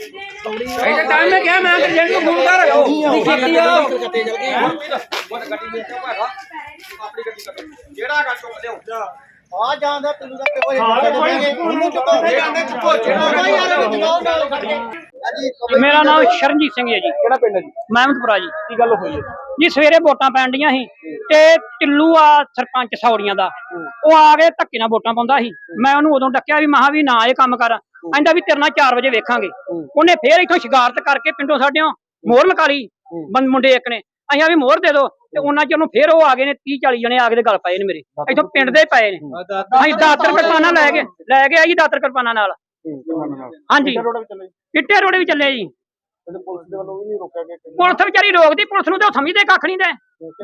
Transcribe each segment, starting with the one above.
ਇਹਦੇ ਟਾਈਮ ਮੈਂ ਕਿਹਾ ਮੈਂ ਕਿ ਜੈਨ ਨੂੰ ਫੋਨ ਕਰ। ਨਹੀਂ ਕੀਤੀ ਆ। ਜਿਹੜਾ ਗਾ ਚੁੱਕ ਲਿਓ ਆ ਜਾਂਦਾ ਤੈਨੂੰ ਦਾ ਕੋਈ ਉਹਨੂੰ ਚੁੱਕੋ ਫੇ ਜਾਂਦੇ ਚੁੱਕੋ ਜਿਹੜਾ ਯਾਰ ਨੂੰ ਜਨਾਬ ਨਾਲ ਖੜ ਕੇ। ਹਾਂਜੀ ਮੇਰਾ ਨਾਮ ਸ਼ਰਨਜੀਤ ਸਿੰਘ ਹੈ ਜੀ। ਕਿਹੜਾ ਪਿੰਡ ਹੈ ਜੀ? ਮਹਿਮਦਪੁਰਾ ਜੀ। ਕੀ ਗੱਲ ਹੋਈ ਹੈ? ਜੀ ਸਵੇਰੇ ਵੋਟਾਂ ਪੈਣ ਡੀਆਂ ਸੀ ਤੇ ਟਿੱਲੂ ਆ ਸਰਪੰਚ ਸੌੜੀਆਂ ਦਾ। ਉਹ ਆ ਕੇ ਧੱਕੇ ਨਾਲ ਵੋਟਾਂ ਪਾਉਂਦਾ ਸੀ। ਮੈਂ ਉਹਨੂੰ ਉਦੋਂ ਡੱਕਿਆ ਵੀ ਮਹਾ ਵੀ ਨਾ ਇਹ ਕੰਮ ਕਰ। ਕਹਿੰਦਾ ਵੀ ਤੇਰੇ ਨਾਲ 4 ਵਜੇ ਵੇਖਾਂਗੇ। ਉਹਨੇ ਫੇਰ ਇੱਥੋਂ ਸ਼ਿਕਾਰਤ ਕਰਕੇ ਪਿੰਡੋਂ ਸਾਡਿਓ ਮੋਹਰ ਲਗਾ ਲਈ ਮੁੰਡੇ ਇੱਕ ਨੇ। ਅਸੀਂ ਆ ਵੀ ਮੋਹਰ ਦੇ ਦੋ। ਤੇ ਉਹਨਾਂ ਚ ਉਹਨੂੰ ਫੇਰ ਉਹ ਆ ਗਏ ਨੇ 30 40 ਜਣੇ ਆ ਕੇ ਤੇ ਗੱਲ ਪਏ ਨੇ ਮੇਰੇ। ਇੱਥੋਂ ਪਿੰਡ ਦੇ ਪਏ ਨੇ। ਅਸੀਂ ਦਾਤਰ ਕਿਰਪਾਨਾਂ ਲੈ ਕੇ ਲੈ ਕੇ ਆਈ ਜੀ ਦਾਤਰ ਕਿਰਪਾਨਾਂ ਨਾਲ। ਹਾਂਜੀ। ਚਿੱਟੇ ਰੋੜੇ ਵੀ ਚੱਲੇ ਜੀ। ਤੇ ਪੁਲਿਸ ਦੇ ਵੱਲੋਂ ਵੀ ਨਹੀਂ ਰੋਕਿਆ ਗਿਆ ਕਿੰਨੇ? ਪੁਲਿਸ ਵਿਚਾਰੀ ਰੋਕਦੀ ਪੁਲਿਸ ਨੂੰ ਤਾਂ ਉਹ ਸਮਝਦੇ ਕੱਖ ਨਹੀਂ ਦੇ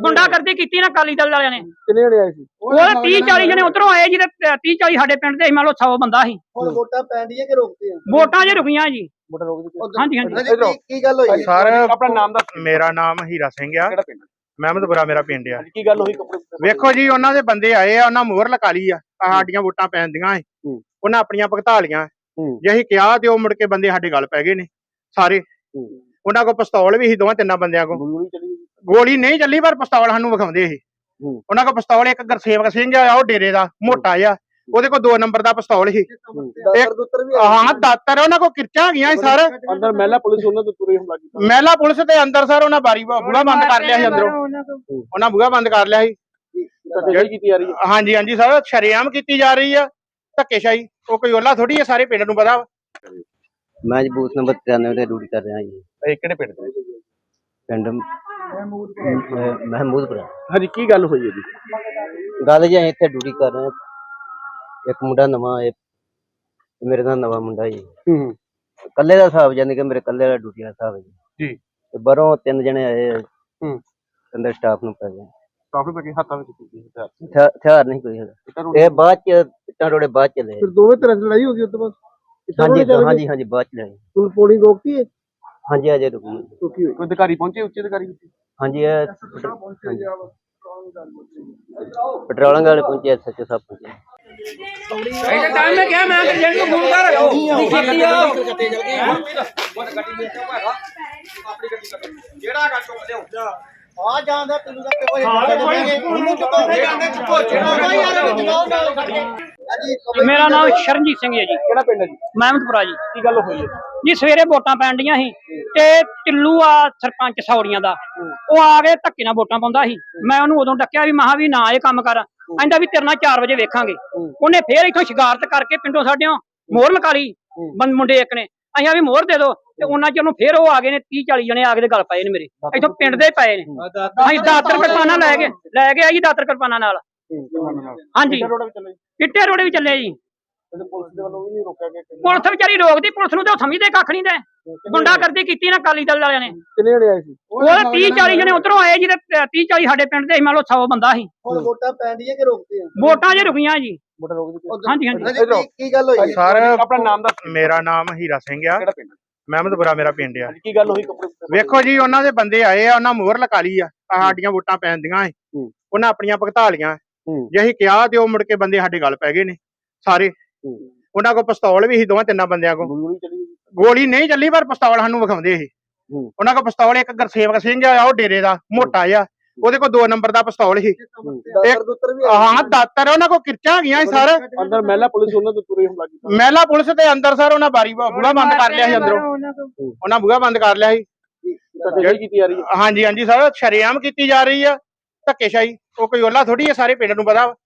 ਗੁੰਡਾਗਰਦੀ ਕੀਤੀ ਨਾ ਕਾਲੀ ਦਲ ਵਾਲਿਆਂ ਨੇ। ਜਣੇ ਆਏ ਸੀ? ਉਹ 30 40 ਜਣੇ ਉਧਰੋਂ ਆਏ ਜੀ ਤੇ 30 40 ਸਾਡੇ ਪਿੰਡ ਦੇ ਸੀ, ਮੰਨ ਲਓ 100 ਬੰਦਾ ਸੀ। ਹੁਣ ਵੋਟਾਂ ਪੈਂਦੀਆਂ ਕਿ ਰੋਕਦੇ ਆ ਵੋਟਾਂ ਜੇ ਰੁਕੀਆਂ ਜੀ। ਮੋਟਰ ਰੋਕ ਦਿੱਤੀ ਹਾਂਜੀ ਹਾਂਜੀ। ਹਾਂਜੀ ਕੀ- ਕੀ ਗੱਲ ਹੋਈ ਸਰ ਆਪਣਾ ਨਾਮ ਦੱਸ। ਮੇਰਾ ਨਾਮ ਹੀਰਾ ਸਿੰਘ ਆ। ਕਿਹੜਾ ਪਿੰਡ? ਮਹਿਮਦਪੁਰਾ ਮੇਰਾ ਪਿੰਡ ਆ। ਕੀ ਗੱਲ ਹੋਈ ਕੱਪੜੇ? ਵੇਖੋ ਜੀ ਉਹਨਾਂ ਦੇ ਬੰਦੇ ਆਏ ਆ ਉਹਨਾਂ ਮੋਹਰ ਲਗਾ ਲਈ ਆ। ਆਹ ਸਾਡੀਆਂ ਵੋਟਾਂ ਪੈਂਦੀਆਂ ਏ ਹੂੰ। ਉਹਨਾਂ ਆਪਣੀਆਂ ਭਗਤਾ ਲੀਆਂ। ਹੂੰ। ਜੇ ਅਸੀਂ ਕਿਹਾ ਤੇ ਉਹ ਮੁੜ ਕੇ ਬੰਦੇ ਸਾਡੇ ਗੱਲ ਪੈ ਗਏ ਨੇ। ਸਾਰੇ ਉਹਨਾਂ ਕੋਲ ਪਿਸਤੌਲ ਵੀ ਸੀ ਦੋਵਾਂ ਤਿੰਨਾਂ ਬੰਦਿਆਂ ਕੋਲ। ਗੋਲੀ ਚਲੀ ਗਈ ਗੋਲੀ ਨਹੀਂ ਚੱਲੀ ਪਰ ਪਿਸਤੌਲ ਸਾਨੂੰ ਵਿਖਾਉਂਦੇ ਸੀ। ਹੂੰ। ਉਹਨਾਂ ਕੋਲ ਪਿਸਤੌਲ ਇੱਕ ਗੁਰਸੇਵਕ ਸਿੰਘ ਆ ਉਹ ਡੇਰੇ ਦਾ ਮੋਟਾ ਆ ਉਹਦੇ ਕੋਲ ਦੋ ਨੰਬਰ ਦਾ ਪਿਸਤੌਲ ਸੀ। ਦਾਤਰ ਦੁੱਤਰ ਵੀ ਹਾਂ ਦਾਤਰ ਉਹਨਾਂ ਕੋਲ ਕਿਰਚਾਂ ਹੈਗੀਆਂ ਸੀ ਸਰ। ਅੰਦਰ ਮਹਿਲਾ ਪੁਲਿਸ ਉਹਨਾਂ ਦੇ ਤੁਰੇ ਹਮਲਾ ਕੀਤਾ। ਮਹਿਲਾ ਪੁਲਿਸ ਦੇ ਅੰਦਰ ਸਰ ਉਹਨਾਂ ਬਾਰੀ ਬੂਹਾ ਬੰਦ ਕਰ ਲਿਆ ਸੀ ਅੰਦਰੋਂ। ਉਹਨਾਂ ਬੂਹਾ ਬੰਦ ਕਰ ਲਿਆ ਸੀ। ਧੱਕੇਸ਼ਾਹੀ ਕੀਤੀ ਜਾ ਰਹੀ ਹੈ। ਹਾਂਜੀ ਹਾਂਜੀ ਸਰ ਸ਼ਰੇਆਮ ਕੀਤੀ ਜਾ ਰਹੀ ਆ। ਧੱਕੇਸ਼ਾਹੀ। ਉਹ ਕੋਈ ਓਲਾ ਥੋੜੀ ਆ ਸਾਰੇ ਪਿੰਡ ਨੂੰ ਪਤਾ। ਵਾ। ਮੈਂ ਜੀ ਬੂਥ ਨੰਬਰ 93 ਤੇ ਡਿਊਟੀ ਕਰ ਰਿਹਾ ਜੀ। ਇਹ ਕਿਹੜੇ ਪਿੰਡ ਦੇ ਪਿੰਡ ਮਹਿਮੂਦ ਮਹਿਮੂਦਪੁਰਾ। ਹਾਂਜੀ ਕੀ ਗੱਲ ਹੋਈ ਹੈ ਜੀ? ਗੱਲ ਜੀ ਅਸੀਂ ਇੱਥੇ ਡਿਊਟੀ ਕਰ ਰਹੇ ਹਾਂ। ਇੱਕ ਮੁੰਡਾ ਨਵਾਂ ਹੈ ਮੇਰੇ ਨਾਲ ਨਵਾਂ ਮੁੰਡਾ ਜੀ। ਹੂੰ ਕੱਲੇ ਦਾ ਹਿਸਾਬ ਜਾਨੀ ਕਿ ਮੇਰੇ ਕੱਲੇ ਦਾ ਡਿਊਟੀ ਦਾ ਹਿਸਾਬ ਹੈ ਜੀ। ਜੀ। ਤੇ ਬਾਹਰੋਂ ਤਿੰਨ ਜਣੇ ਆਏ। ਹੂੰ। ਅੰਦਰ ਸਟਾਫ ਨੂੰ ਪੈ ਗਏ। ਕਾਫੀ ਪੱਕੇ ਹੱਥਾਂ ਵਿੱਚ ਕੀਤੀ ਹਥਿਆਰ ਹਥਿਆਰ ਨਹੀਂ ਕੋਈ ਹੈਗਾ। ਇਹ ਬਾਅਦ ਚ ਇੱਟਾਂ ਰੋੜੇ ਬਾਅਦ ਚ ਲਏ। ਫਿਰ ਦੋਵੇਂ ਤਰ੍ਹਾਂ ਦੀ ਲੜਾਈ ਹੋ ਗਈ ਉਸ ਤੋਂ ਬਾਅਦ? ਹਾਂਜੀ ਹਾਂਜੀ ਹਾਂਜੀ ਬਾਅਦ ਚ ਲਏ ਹੁਣ ਪੋਣੀ ਰੋਕਤੀ ਹੈ ਹਾਂਜੀ ਅਜੇ ਰੁਕੀ ਰੋਕੀ ਹੋਈ ਕੋਈ ਅਧਿਕਾਰੀ ਪਹੁੰਚੇ ਉੱਚ ਅਧਿਕਾਰੀ ਹਾਂਜੀ ਇਹ ਪੈਟਰੋਲਿੰਗ ਵਾਲੇ ਪਹੁੰਚੇ ਐਸਐਚਓ ਸਾਹਿਬ ਪਹੁੰਚੇ ਇਹਦੇ ਟਾਈਮ ਮੈਂ ਕਿਹਾ ਮੈਂ ਕਿ ਨੂੰ ਫੋਨ ਕਰ ਨਹੀਂ ਕੀਤੀ ਆ ਜਿਹੜਾ ਗਾ ਚੁੱਕ ਲਿਓ ਆ ਜਾਂਦਾ ਤੈਨੂੰ ਦਾ ਕੋਈ ਉਹਨੂੰ ਚੁੱਕੋ ਜਾਂਦੇ ਚੁੱਕੋ ਜਿਹੜਾ ਯਾਰ ਨੂੰ ਜਨਾਬ ਨਾਲ ਖੜ ਕੇ ਮੇਰਾ ਨਾਮ ਸ਼ਰਨਜੀਤ ਸਿੰਘ ਹੈ ਜੀ। ਕਿਹੜਾ ਪਿੰਡ ਹੈ ਜੀ? ਮਹਿਮਦਪੁਰਾ ਜੀ। ਕੀ ਗੱਲ ਹੋਈ ਹੈ? ਜੀ ਸਵੇਰੇ ਵੋਟਾਂ ਪੈਣ ਡੀਆਂ ਸੀ ਤੇ ਟਿੱਲੂ ਆ ਸਰਪੰਚ ਸੌੜੀਆਂ ਦਾ। ਉਹ ਆ ਕੇ ਧੱਕੇ ਨਾਲ ਵੋਟਾਂ ਪਾਉਂਦਾ ਸੀ। ਮੈਂ ਉਹਨੂੰ ਉਦੋਂ ਡੱਕਿਆ ਵੀ ਮਹਾ ਵੀ ਨਾ ਇਹ ਕੰਮ ਕਰ। ਕਹਿੰਦਾ ਵੀ ਤੇਰੇ ਨਾਲ 4 ਵਜੇ ਵੇਖਾਂਗੇ। ਉਹਨੇ ਫੇਰ ਇੱਥੋਂ ਸ਼ਿਕਾਰਤ ਕਰਕੇ ਪਿੰਡੋਂ ਸਾਡਿਓ ਮੋਹਰ ਲਗਾ ਲਈ। ਬੰ- ਮੁੰਡੇ ਇੱਕ ਨੇ। ਅਸੀਂ ਆ ਵੀ ਮੋਹਰ ਦੇ ਦੋ। ਤੇ ਉਹਨਾਂ ਚ ਉਹਨੂੰ ਫੇਰ ਉਹ ਆ ਗਏ ਨੇ 30 40 ਜਣੇ ਆ ਕੇ ਗੱਲ ਪਏ ਨੇ ਮੇਰੇ। ਇੱਥੋਂ ਪਿੰਡ ਦੇ ਪਏ ਨੇ। ਅਸੀਂ ਦਾਤਰ ਕਿਰਪਾਨਾਂ ਲੈ ਕੇ ਲੈ ਕੇ ਆਈ ਜੀ ਦਾਤਰ ਕਿਰਪਾਨਾਂ ਨਾਲ। ਹਾਂਜੀ। ਚਿੱਟੇ ਰੋੜੇ ਵੀ ਚੱਲੇ ਜੀ। ਤੇ ਪੁਲਿਸ ਦੇ ਵੱਲੋਂ ਵੀ ਨਹੀਂ ਰੋਕਿਆ ਗਿਆ ਕਿੰਨੇ ਪੁਲਿਸ ਵਿਚਾਰੀ ਰੋਕਦੀ ਪੁਲਿਸ ਨੂੰ ਤਾਂ ਉਹ ਸਮਝਦੇ ਕੱਖ ਨਹੀਂ ਦੇ ਗੁੰਡਾਗਰਦੀ ਕੀਤੀ ਨਾ ਕਾਲੀ ਦਲ ਵਾਲਿਆਂ ਨੇ। ਜਣੇ ਆਏ ਸੀ? ਉਹ 30 40 ਜਣੇ ਉਧਰੋਂ ਆਏ ਜੀ ਤੇ 30 40 ਸਾਡੇ ਪਿੰਡ ਦੇ ਸੀ, ਮੰਨ ਲਓ 100 ਬੰਦਾ ਸੀ। ਹੁਣ ਵੋਟਾਂ ਪੈਂਦੀਆਂ ਕਿ ਰੋਕਦੇ ਆ ਵੋਟਾਂ ਜੇ ਰੁਕੀਆਂ ਜੀ। ਮੋਟਰ ਰੋਕ ਦਿੱਤੀ ਹਾਂਜੀ ਹਾਂਜੀ। ਹਾਂਜੀ ਕੀ- ਕੀ ਗੱਲ ਹੋਈ? ਸਰ ਆਪਣਾ ਨਾਮ ਦੱਸ। ਮੇਰਾ ਨਾਮ ਹੀਰਾ ਸਿੰਘ ਆ। ਕਿਹੜਾ ਪਿੰਡ? ਮਹਿਮਦਪੁਰਾ ਮੇਰਾ ਪਿੰਡ ਆ। ਕੀ ਗੱਲ ਹੋਈ ਕੱਪੜੇ ਵੇਖੋ ਜੀ ਉਹਨਾਂ ਦੇ ਬੰਦੇ ਆਏ ਆ ਉਹਨਾਂ ਮੋਹਰ ਲਗਾ ਲਈ ਆ। ਆਹ ਸਾਡੀਆਂ ਵੋਟਾਂ ਪੈਂਦੀਆਂ ਹੂੰ। ਉਹਨਾਂ ਆਪਣੀਆਂ ਭਗਤਾ ਲੀਆਂ ਹੂੰ। ਜੇ ਅਸੀਂ ਕਿਹਾ ਤੇ ਉਹ ਮੁੜ ਕੇ ਬੰਦੇ ਸਾਡੇ ਗੱਲ ਪੈ ਗਏ ਨੇ ਸਾਰੇ। ਉਹਨਾਂ ਕੋਲ ਪਿਸਤੌਲ ਵੀ ਸੀ ਦੋਵਾਂ ਤਿੰਨਾਂ ਬੰਦਿਆਂ ਕੋਲ। ਗੋਲੀ ਨਹੀਂ ਚੱਲੀ ਪਰ ਪਿਸਤੌਲ ਸਾਨੂੰ ਵਿਖਾਉਂਦੇ ਸੀ। ਉਹਨਾਂ ਕੋਲ ਪਿਸਤੌਲ ਇੱਕ ਗੁਰਸੇਵਕ ਸਿੰਘ ਆ ਉਹ ਡੇਰੇ ਦਾ ਮੋਟਾ ਆ ਉਹਦੇ ਕੋਲ ਦੋ ਨੰਬਰ ਦਾ ਪਿਸਤੌਲ ਸੀ। ਹਾਂ। ਦਾਤਰ ਉਹਨਾਂ ਕੋਲ ਕਿਰਚਾਂ ਹੈਗੀਆਂ ਸੀ ਸਰ। ਅੰਦਰ ਮਹਿਲਾ ਪੁਲਿਸ ਉਹਨਾਂ ਦੇ ਤੁਰੇ ਹਮਲਾ ਕੀਤਾ ਮਹਿਲਾ ਪੁਲਿਸ ਦੇ ਅੰਦਰ ਸਰ ਉਹਨਾਂ ਬਾਰੀ ਬੂਹਾ ਬੰਦ ਕਰ ਲਿਆ ਸੀ ਅੰਦਰੋਂ। ਉਹਨਾਂ ਬੂਹਾ ਬੰਦ ਕਰ ਲਿਆ ਸੀ। ਧੱਕੇਸ਼ਾਹੀ ਕੀਤੀ ਜਾ ਰਹੀ ਹੈ। ਹਾਂਜੀ ਹਾਂਜੀ ਸਰ ਸ਼ਰੇਆਮ ਕੀਤੀ ਜਾ ਰਹੀ ਆ। ਧੱਕੇਸ਼ਾਹੀ। ਉਹ ਕੋਈ ਓਲਾ ਥੋੜੀ ਆ ਸਾਰੇ ਪਿੰਡ ਨੂੰ ਪਤਾ ਵਾ।